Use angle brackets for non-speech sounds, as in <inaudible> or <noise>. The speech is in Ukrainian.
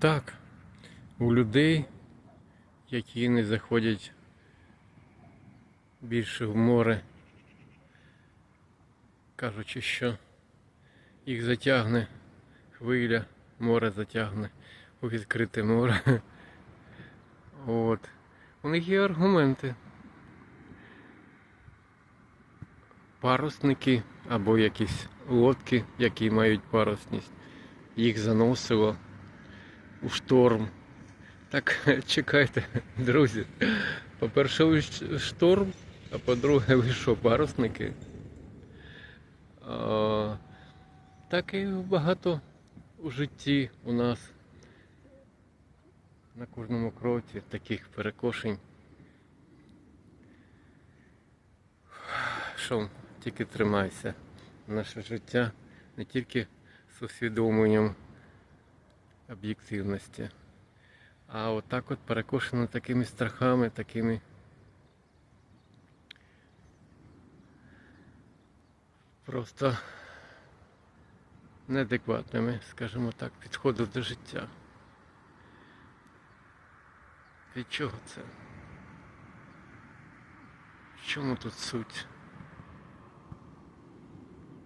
Так, у людей, які не заходять більше в море, кажучи, що їх затягне хвиля, море затягне у відкрите море. <laughs> От. У них є аргументи. Парусники або якісь лодки, які мають парусність, їх заносило у шторм. Так, <laughs> чекайте, друзі. По-перше, ж шторм, а по-друге, ви що, парусники? А, так і багато у житті у нас на кожному кроці таких перекошень. Що, тільки тримайся. Наше життя не тільки з усвідомленням об'єктивності, а отак от перекошено такими страхами, такими просто неадекватними, скажімо так, підходів до життя. Від чого це? В чому тут суть?